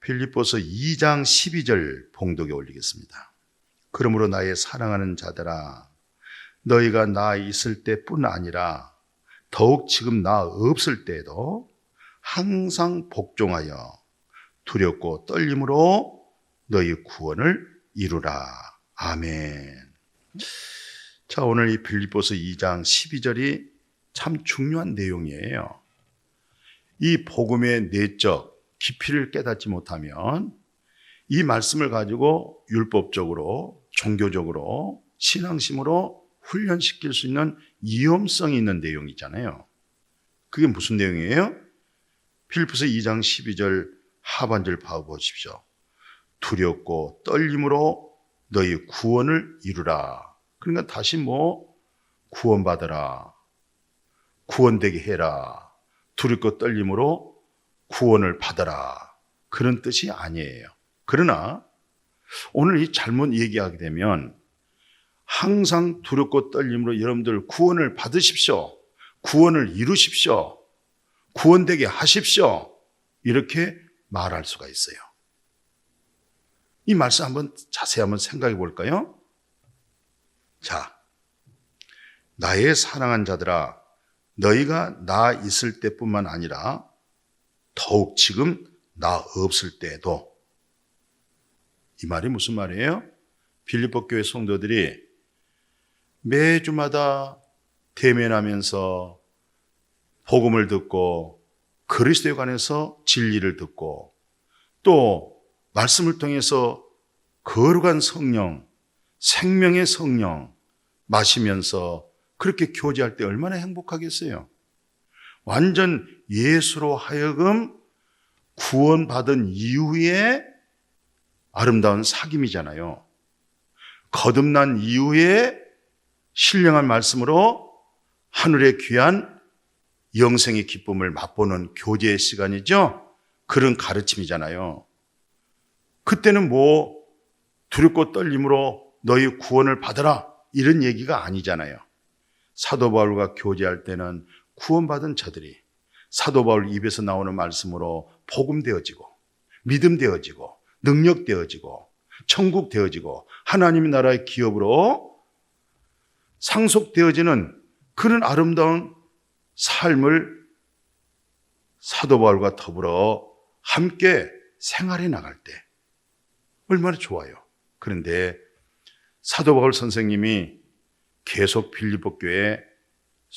빌립보서 2장 12절 봉독에 올리겠습니다. 그러므로 나의 사랑하는 자들아 너희가 나 있을 때뿐 아니라 더욱 지금 나 없을 때에도 항상 복종하여 두렵고 떨림으로 너희 구원을 이루라. 아멘. 자, 오늘 이 빌립보서 2장 12절이 참 중요한 내용이에요. 이 복음의 내적 깊이를 깨닫지 못하면 이 말씀을 가지고 율법적으로 종교적으로 신앙심으로 훈련시킬 수 있는 위험성이 있는 내용이잖아요. 그게 무슨 내용이에요? 필리프스 2장 12절 하반절 봐 보십시오. 두렵고 떨림으로 너희 구원을 이루라. 그러니까 다시 뭐 구원받으라. 구원되게 해라. 두렵고 떨림으로 구원을 받아라. 그런 뜻이 아니에요. 그러나 오늘 이 잘못 얘기하게 되면 항상 두렵고 떨림으로 여러분들 구원을 받으십시오. 구원을 이루십시오. 구원되게 하십시오. 이렇게 말할 수가 있어요. 이 말씀 한번 자세히 한번 생각해 볼까요? 자, 나의 사랑한 자들아, 너희가 나 있을 때뿐만 아니라 더욱 지금 나 없을 때에도 이 말이 무슨 말이에요? 빌립보 교회 성도들이 매주마다 대면하면서 복음을 듣고 그리스도에 관해서 진리를 듣고 또 말씀을 통해서 거룩한 성령, 생명의 성령 마시면서 그렇게 교제할 때 얼마나 행복하겠어요? 완전 예수로 하여금 구원받은 이후에 아름다운 사귐이잖아요. 거듭난 이후에 신령한 말씀으로 하늘의 귀한 영생의 기쁨을 맛보는 교제의 시간이죠. 그런 가르침이잖아요. 그때는 뭐 두렵고 떨림으로 너희 구원을 받아라 이런 얘기가 아니잖아요. 사도 바울과 교제할 때는 구원받은 자들이 사도 바울 입에서 나오는 말씀으로 복음 되어지고 믿음 되어지고 능력 되어지고 천국 되어지고 하나님의 나라의 기업으로 상속되어지는 그런 아름다운 삶을 사도 바울과 더불어 함께 생활해 나갈 때 얼마나 좋아요. 그런데 사도 바울 선생님이 계속 빌립보 교회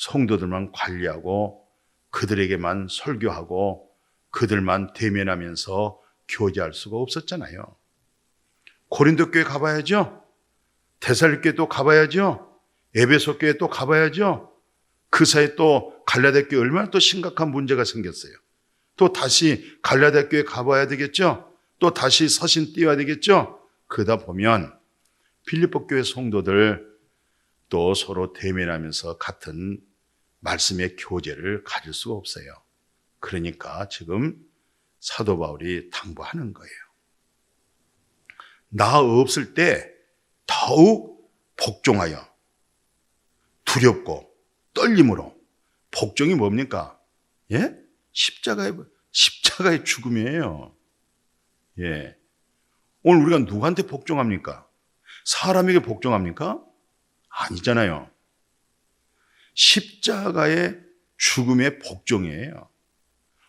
성도들만 관리하고 그들에게만 설교하고 그들만 대면하면서 교제할 수가 없었잖아요. 고린도 교회 가봐야죠. 대살리 교회 또 가봐야죠. 에베소 교회 또 가봐야죠. 그 사이 또 갈라데 교회 얼마나 또 심각한 문제가 생겼어요. 또 다시 갈라데 교회 가봐야 되겠죠. 또 다시 서신 띄워야 되겠죠. 그러다 보면 필리포 교회 성도들 또 서로 대면하면서 같은 말씀의 교제를 가질 수가 없어요. 그러니까 지금 사도 바울이 당부하는 거예요. 나 없을 때 더욱 복종하여 두렵고 떨림으로 복종이 뭡니까? 예? 십자가의 십자가의 죽음이에요. 예. 오늘 우리가 누구한테 복종합니까? 사람에게 복종합니까? 아니잖아요. 십자가의 죽음의 복종이에요.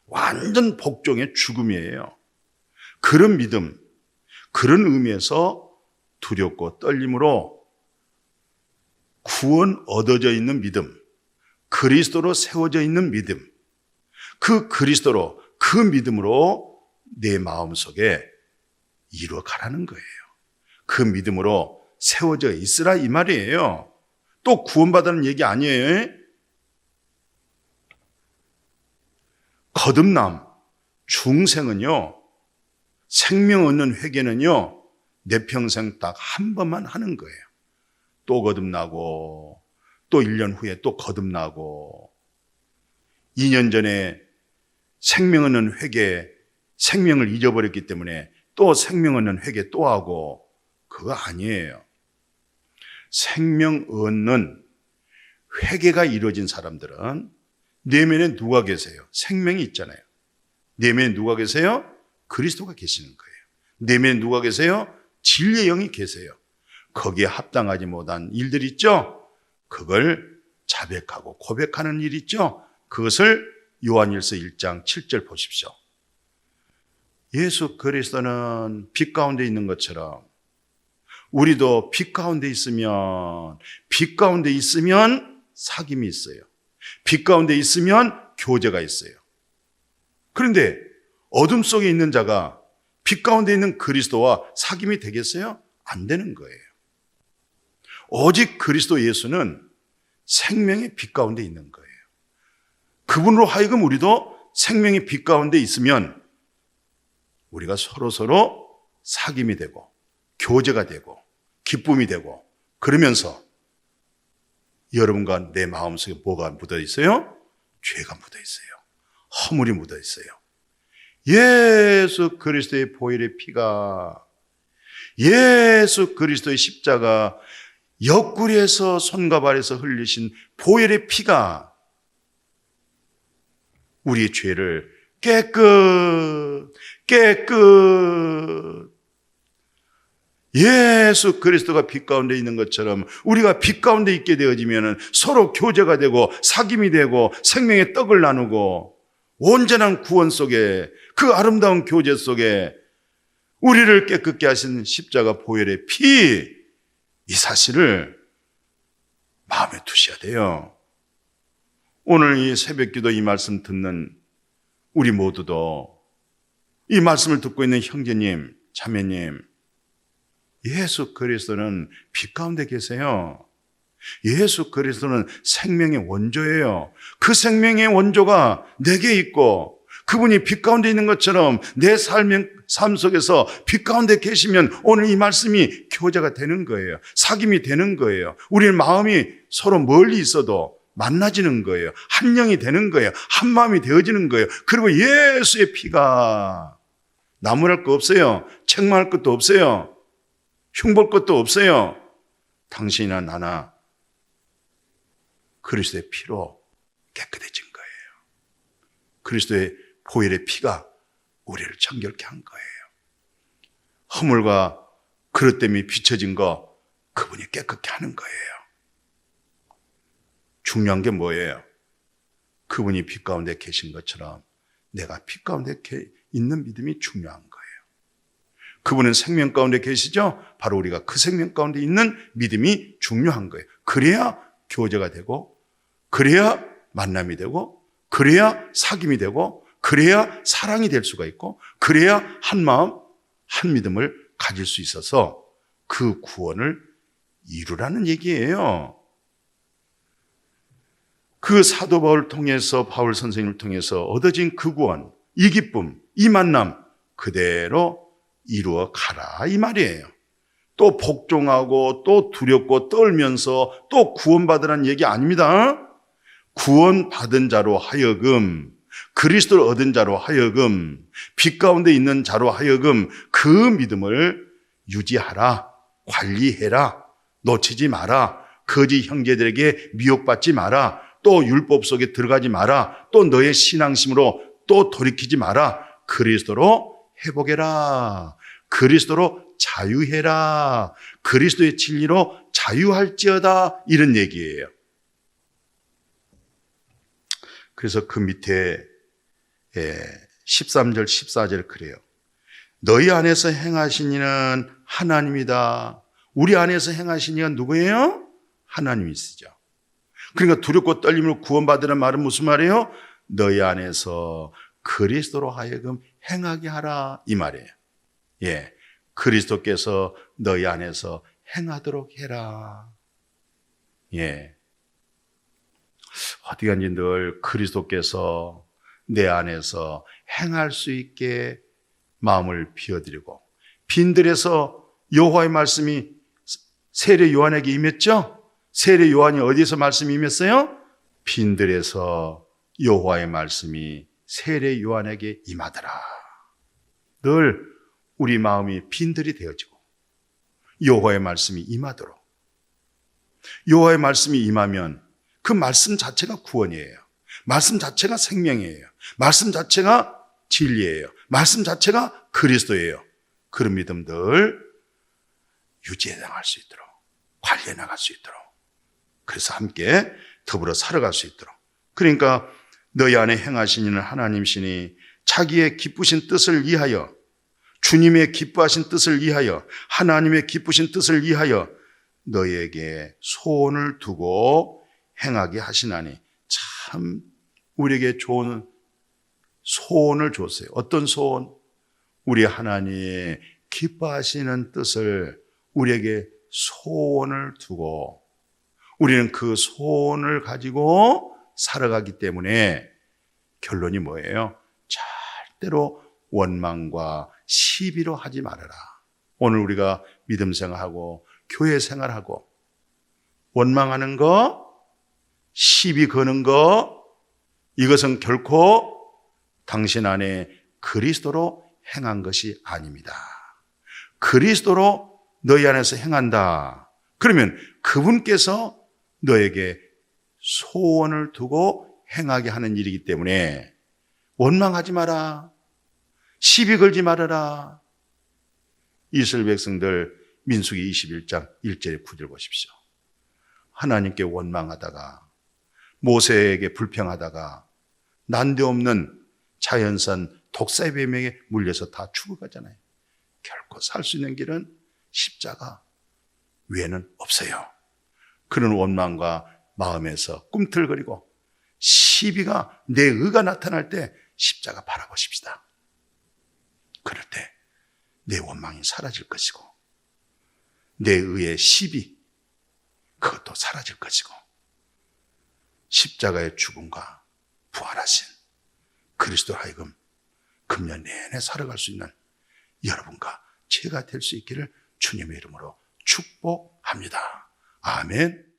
완전 복종의 죽음이에요. 그런 믿음, 그런 의미에서 두렵고 떨림으로 구원 얻어져 있는 믿음, 그리스도로 세워져 있는 믿음, 그 그리스도로, 그 믿음으로 내 마음 속에 이루어 가라는 거예요. 그 믿음으로 세워져 있으라 이 말이에요. 또 구원받는 얘기 아니에요. 거듭남, 중생은요, 생명 얻는 회개는요, 내 평생 딱 한 번만 하는 거예요. 또 거듭나고, 또 1년 후에 또 거듭나고, 2년 전에 생명 얻는 회개, 생명을 잊어버렸기 때문에 또 생명 얻는 회개 또 하고, 그거 아니에요. 생명 얻는 회개가 이루어진 사람들은 내면에 누가 계세요? 생명이 있잖아요. 내면에 누가 계세요? 그리스도가 계시는 거예요. 내면에 누가 계세요? 진리의 영이 계세요. 거기에 합당하지 못한 일들 있죠? 그걸 자백하고 고백하는 일 있죠? 그것을 요한일서 1장 7절 보십시오. 예수 그리스도는 빛 가운데 있는 것처럼 우리도 빛 가운데 있으면 빛 가운데 있으면 사귐이 있어요. 빛 가운데 있으면 교제가 있어요. 그런데 어둠 속에 있는 자가 빛 가운데 있는 그리스도와 사귐이 되겠어요? 안 되는 거예요. 오직 그리스도 예수는 생명의 빛 가운데 있는 거예요. 그분으로 하여금 우리도 생명의 빛 가운데 있으면 우리가 서로 서로 사귐이 되고 교제가 되고 기쁨이 되고 그러면서 여러분과 내 마음속에 뭐가 묻어 있어요? 죄가 묻어 있어요. 허물이 묻어 있어요. 예수 그리스도의 보혈의 피가 예수 그리스도의 십자가 옆구리에서 손과 발에서 흘리신 보혈의 피가 우리의 죄를 깨끗 깨끗 예수 그리스도가 빛 가운데 있는 것처럼 우리가 빛 가운데 있게 되어지면 서로 교제가 되고 사귐이 되고 생명의 떡을 나누고 온전한 구원 속에 그 아름다운 교제 속에 우리를 깨끗게 하신 십자가 보혈의 피, 이 사실을 마음에 두셔야 돼요. 오늘 이 새벽 기도 이 말씀 듣는 우리 모두도 이 말씀을 듣고 있는 형제님, 자매님, 예수 그리스도는 빛 가운데 계세요. 예수 그리스도는 생명의 원조예요. 그 생명의 원조가 내게 있고 그분이 빛 가운데 있는 것처럼 내 삶의 삶 속에서 빛 가운데 계시면 오늘 이 말씀이 교제가 되는 거예요. 사귐이 되는 거예요. 우리 마음이 서로 멀리 있어도 만나지는 거예요. 한 영이 되는 거예요. 한 마음이 되어지는 거예요. 그리고 예수의 피가 나무랄 거 없어요. 책망할 것도 없어요. 흉볼 것도 없어요. 당신이나 나나 그리스도의 피로 깨끗해진 거예요. 그리스도의 보혈의 피가 우리를 정결케 한 거예요. 허물과 그릇 때문에 비춰진 거 그분이 깨끗게 하는 거예요. 중요한 게 뭐예요? 그분이 빛 가운데 계신 것처럼 내가 빛 가운데 있는 믿음이 중요한 거예요. 그분은 생명 가운데 계시죠? 바로 우리가 그 생명 가운데 있는 믿음이 중요한 거예요. 그래야 교제가 되고, 그래야 만남이 되고, 그래야 사귐이 되고, 그래야 사랑이 될 수가 있고, 그래야 한 마음, 한 믿음을 가질 수 있어서 그 구원을 이루라는 얘기예요. 그 사도 바울을 통해서, 바울 선생님을 통해서 얻어진 그 구원, 이 기쁨, 이 만남, 그대로 이루어 가라. 이 말이에요. 또 복종하고 또 두렵고 떨면서 또 구원받으라는 얘기 아닙니다. 구원받은 자로 하여금 그리스도를 얻은 자로 하여금 빛 가운데 있는 자로 하여금 그 믿음을 유지하라. 관리해라. 놓치지 마라. 거짓 형제들에게 미혹받지 마라. 또 율법 속에 들어가지 마라. 또 너의 신앙심으로 또 돌이키지 마라. 그리스도로 회복해라. 그리스도로 자유해라. 그리스도의 진리로 자유할지어다. 이런 얘기예요. 그래서 그 밑에 13절, 14절 그래요. 너희 안에서 행하신 이는 하나님이다. 우리 안에서 행하신 이가 누구예요? 하나님이시죠. 그러니까 두렵고 떨림으로 구원받으는 말은 무슨 말이에요? 너희 안에서 그리스도로 하여금 행하게 하라 이 말이에요. 예. 그리스도께서 너희 안에서 행하도록 해라. 예. 어디 간지 늘 그리스도께서 내 안에서 행할 수 있게 마음을 비워드리고 빈들에서 여호와의 말씀이 세례 요한에게 임했죠? 세례 요한이 어디서 말씀이 임했어요? 빈들에서 여호와의 말씀이 세례 요한에게 임하더라. 늘 우리 마음이 빈들이 되어지고 여호와의 말씀이 임하도록 여호와의 말씀이 임하면 그 말씀 자체가 구원이에요. 말씀 자체가 생명이에요. 말씀 자체가 진리예요. 말씀 자체가 그리스도예요. 그런 믿음들 유지해 나갈 수 있도록 관리해 나갈 수 있도록 그래서 함께 더불어 살아갈 수 있도록 그러니까 너희 안에 행하신 이는 하나님이시니 자기의 기쁘신 뜻을 이하여 주님의 기뻐하신 뜻을 이하여 하나님의 기쁘신 뜻을 이하여 너희에게 소원을 두고 행하게 하시나니 참 우리에게 좋은 소원을 줬어요. 어떤 소원? 우리 하나님의 기뻐하시는 뜻을 우리에게 소원을 두고 우리는 그 소원을 가지고 살아가기 때문에 결론이 뭐예요? 절대로 원망과 시비로 하지 말아라. 오늘 우리가 믿음 생활하고 교회 생활하고 원망하는 거, 시비 거는 거, 이것은 결코 당신 안에 그리스도로 행한 것이 아닙니다. 그리스도로 너희 안에서 행한다. 그러면 그분께서 너에게 소원을 두고 행하게 하는 일이기 때문에 원망하지 마라. 시비 걸지 말아라. 이스라엘 백성들 민수기 21장 1절에 9절 보십시오. 하나님께 원망하다가 모세에게 불평하다가 난데없는 자연산 독사의 배명에 물려서 다 죽어가잖아요. 결코 살 수 있는 길은 십자가 외에는 없어요. 그런 원망과 마음에서 꿈틀거리고 시비가 내 의가 나타날 때 십자가 바라보십시다. 그럴 때 내 원망이 사라질 것이고 내 의의 시비 그것도 사라질 것이고 십자가의 죽음과 부활하신 그리스도 하여금 금년 내내 살아갈 수 있는 여러분과 제가 될 수 있기를 주님의 이름으로 축복합니다. 아멘.